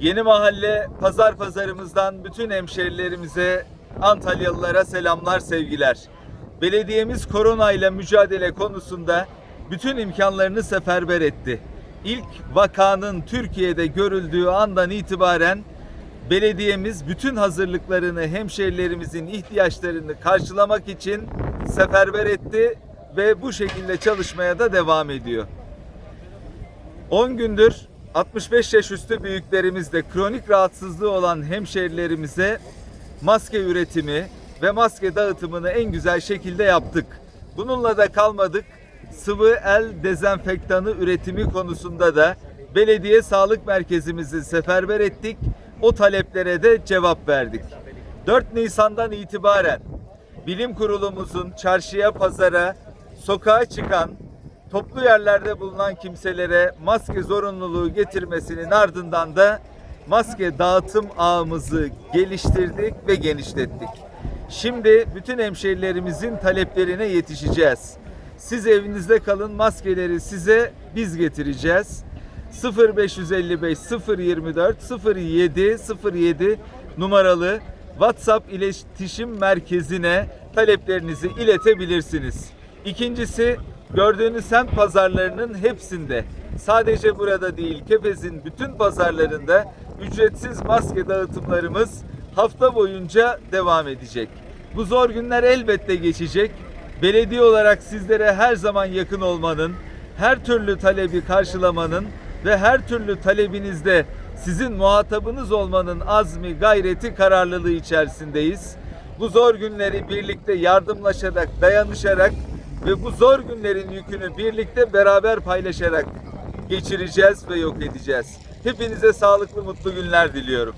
Yeni Mahalle Pazar Pazarımızdan bütün hemşerilerimize, Antalyalılara selamlar, sevgiler. Belediyemiz koronayla mücadele konusunda bütün imkanlarını seferber etti. İlk vakanın Türkiye'de görüldüğü andan itibaren belediyemiz bütün hazırlıklarını hemşerilerimizin ihtiyaçlarını karşılamak için seferber etti ve bu şekilde çalışmaya da devam ediyor. 10 gündür 65 yaş üstü büyüklerimizde kronik rahatsızlığı olan hemşerilerimize maske üretimi ve maske dağıtımını en güzel şekilde yaptık. Bununla da kalmadık. Sıvı el dezenfektanı üretimi konusunda da belediye sağlık merkezimizi seferber ettik. O taleplere de cevap verdik. 4 Nisan'dan itibaren bilim kurulumuzun çarşıya, pazara, sokağa çıkan toplu yerlerde bulunan kimselere maske zorunluluğu getirmesinin ardından da maske dağıtım ağımızı geliştirdik ve genişlettik. Şimdi bütün hemşehrilerimizin taleplerine yetişeceğiz. Siz evinizde kalın maskeleri size biz getireceğiz. 0555 024 07 07 numaralı WhatsApp iletişim merkezine taleplerinizi iletebilirsiniz. İkincisi gördüğünüz semt pazarlarının hepsinde sadece burada değil Kepez'in bütün pazarlarında ücretsiz maske dağıtımlarımız hafta boyunca devam edecek. Bu zor günler elbette geçecek. Belediye olarak sizlere her zaman yakın olmanın, her türlü talebi karşılamanın ve her türlü talebinizde sizin muhatabınız olmanın azmi, gayreti, kararlılığı içerisindeyiz. Bu zor günleri birlikte yardımlaşarak, dayanışarak ve bu zor günlerin yükünü birlikte beraber paylaşarak geçireceğiz ve yok edeceğiz. Hepinize sağlıklı, mutlu günler diliyorum.